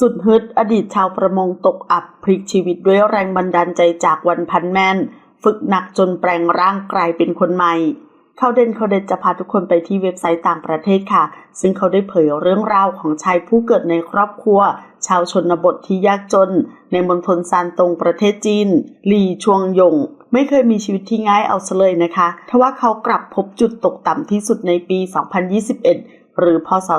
สุดฮึดอดีตชาวประมงตกอับพลิกชีวิตด้วยแรงบันดาลใจจากวันพันแมนฝึกหนักจนแปลงร่างกลายเป็นคนใหม่ เขาเด่นเขาเด่นจะพาทุกคนไปที่เว็บไซต์ต่างประเทศค่ะ ซึ่งเขาได้เผยเรื่องราวของชายผู้เกิดในครอบครัว ชาวชนบทที่ยากจน ในมณฑลซานตงประเทศจีน หลีชวงยง ไม่เคยมีชีวิตที่ง่ายเอาซะเลยนะคะทว่าเขากลับพบจุดตกต่ำที่สุดในปี 2021 หรือพศ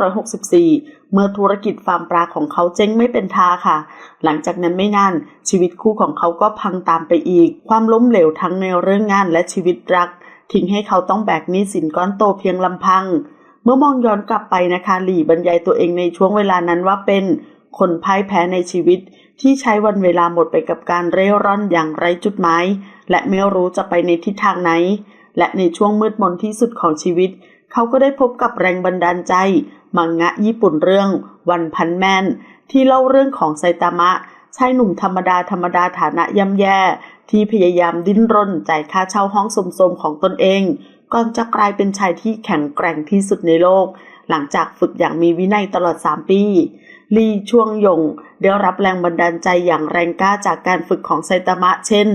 2564 เมื่อธุรกิจฟาร์มปลาของเขาเจ๊งไม่เป็นท่าค่ะ หลังจากนั้นไม่นาน ชีวิตคู่ของเขาก็พังตามไปอีก ความล้มเหลวทั้งในเรื่องงานและชีวิตรัก ทิ้งให้เขาต้องแบกหนี้สินก้อนโตเพียงลำพัง เมื่อมองย้อนกลับไปนะคะหลี่บรรยายตัวเองในช่วงเวลานั้นว่าเป็นคนพ่ายแพ้ในชีวิตที่ใช้วันเวลาหมดไปกับการเร่ร่อนอย่างไร้จุดหมายและไม่รู้จะไปในทิศทางไหน และในช่วงมืดมนที่สุดของชีวิต เขาก็ได้พบกับแรงบันดาลใจ มังงะญี่ปุ่นเรื่องวันพันแมนที่เล่าเรื่องของไซตามะชายหนุ่มธรรมดาธรรมดาฐานะย่ำแย่ ที่พยายามดิ้นรนจ่ายค่าเช่าห้องสมๆของตนเองก่อนจะกลายเป็นชายที่แข็งแกร่งที่สุดในโลก หลังจากฝึกอย่างมีวินัยตลอด 3 ปี ลีช่วงยงได้รับแรงบันดาลใจอย่างแรงกล้าจากการฝึกของไซตามะ เช่น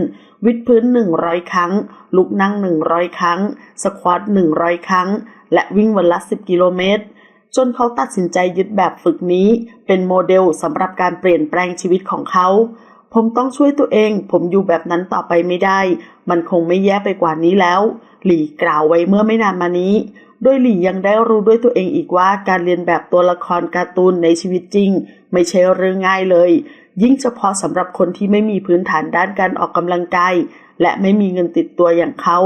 วิดพื้น 100 ครั้ง ลุกนั่ง 100 ครั้ง สควอต100 ครั้ง และวิ่งวันละ 10 กิโลเมตร จนเขาตัดสินใจยึดแบบฝึกนี้ เป็นโมเดลสำหรับการเปลี่ยนแปลงชีวิตของเขา ผมต้องช่วยตัวเอง ผมอยู่แบบนั้นต่อไปไม่ได้ มันคงไม่แย่ไปกว่านี้แล้ว หลีกล่าวไว้เมื่อไม่นานมานี้ โดยหลี่ยังได้รู้ด้วยตัวเองอีกว่าการเรียนแบบตัวละครการ์ตูนในชีวิตจริง ไม่ใช่เรื่องง่ายเลย ยิ่งเฉพาะสำหรับคนที่ไม่มีพื้นฐานด้านการออกกำลังกายและไม่มีเงินติดตัวอย่างเขา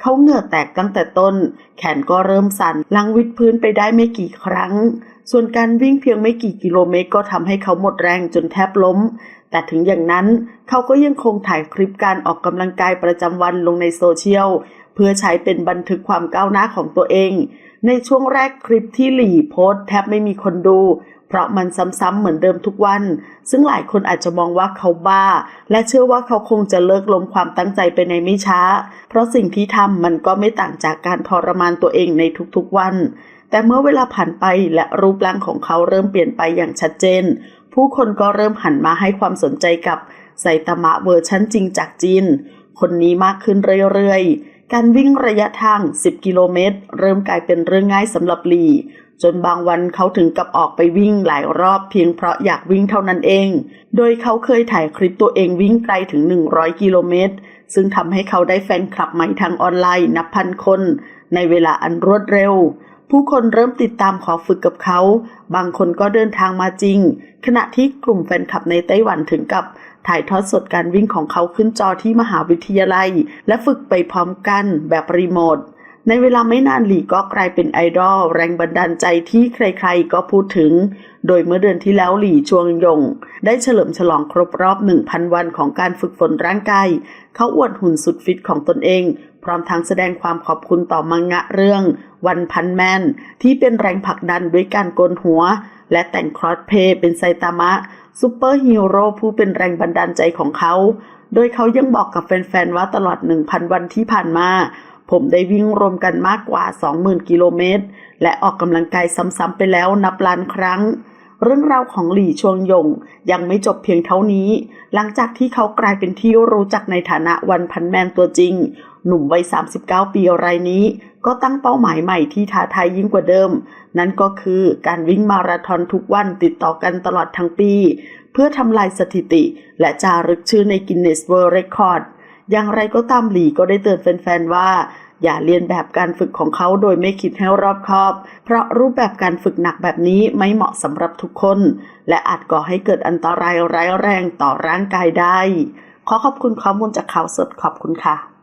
เขาเหงื่อแตกตั้งแต่ต้น แขนก็เริ่มสั่นลังวิดพื้นไปได้ไม่กี่ครั้ง ส่วนการวิ่งเพียงไม่กี่กิโลเมตรก็ทำให้เขาหมดแรงจนแทบล้ม แต่ถึงอย่างนั้นเขาก็ยังคงถ่ายคลิปการออกกำลังกายประจำวันลงในโซเชียล พื่อใช้เป็นบันทึกความก้าวหน้าของตัวเอง ในช่วงแรกคลิปที่หลี่โพสแทบไม่มีคนดู เพราะมันซ้ำๆเหมือนเดิมทุกวัน ซึ่งหลายคนอาจจะมองว่าเขาบ้า และเชื่อว่าเขาคงจะเลิกล้มความตั้งใจไปในไม่ช้า เพราะสิ่งที่ทำมันก็ไม่ต่างจากการทรมานตัวเองในทุกๆวัน แต่เมื่อเวลาผ่านไปและรูปร่างของเขาเริ่มเปลี่ยนไปอย่างชัดเจน ผู้คนก็เริ่มหันมาให้ความสนใจกับไซตามะเวอร์ชันจริงจากจีนคนนี้มากขึ้นเรื่อยๆ การวิ่งระยะทาง 10 กิโลเมตร เริ่มกลายเป็นเรื่องง่ายสำหรับลี จนบางวันเขาถึงกับออกไปวิ่งหลายรอบเพียงเพราะอยากวิ่งเท่านั้นเอง โดยเขาเคยถ่ายคลิปตัวเองวิ่งไกลถึง 100 กิโลเมตร ซึ่งทำให้เขาได้แฟนคลับใหม่ทางออนไลน์นับพันคน ในเวลาอันรวดเร็ว ผู้คนเริ่มติดตามขอฝึกกับเขา บางคนก็เดินทางมาจริง ขณะที่กลุ่มแฟนคลับในไต้หวันถึงกับถ่ายทอดสดการวิ่งของเขาขึ้นจอที่มหาวิทยาลัย และฝึกไปพร้อมกันแบบรีโมท ในเวลาไม่นานหลีก็กลายเป็นไอดอลแรงบันดาลใจที่ใครๆก็พูดถึง โดยเมื่อเดือนที่แล้วหลีชวงยง ได้เฉลิมฉลองครบรอบ 1,000 วันของการฝึกฝนร่างกาย เขาอวดหุ่นสุดฟิตของตนเอง พร้อมทั้งแสดงความขอบคุณต่อมังงะเรื่อง วันพันแมน ที่เป็นแรงผลักดันด้วยการโกนหัว และแต่งครอสเพย์เป็นไซตามะซูเปอร์ฮีโร่ผู้เป็นแรงบันดาลใจของเขา โดยเขายังบอกกับแฟนๆว่าตลอด 1,000 วันที่ผ่านมา ผมได้วิ่งรวมกันมากกว่า 20,000 กิโลเมตร และออกกำลังกายซ้ำๆไปแล้วนับล้านครั้ง เรื่องราวของหลี่ชวงยงยังไม่จบเพียงเท่านี้ หลังจากที่เขากลายเป็นที่รู้จักในฐานะวันพันแมนตัวจริง หนุ่มวัย 39 ปีรายนี้ ก็ตั้งเป้าหมายใหม่ที่ท้าทายยิ่งกว่าเดิม นั่นก็คือการวิ่งมาราธอนทุกวันติดต่อกันตลอดทั้งปี เพื่อทำลายสถิติ และจารึกชื่อในกินเนสเวิลด์เรคคอร์ดอย่างไรก็ตามหลีก็ได้เตือนแฟนๆว่า อย่าเรียนแบบการฝึกของเขาโดยไม่คิดให้รอบคอบ เพราะรูปแบบการฝึกหนักแบบนี้ไม่เหมาะสำหรับทุกคน และอาจก่อให้เกิดอันตรายร้ายแรงต่อร่างกายได้ ขอขอบคุณข้อมูลจากข่าวสดขอบคุณค่ะ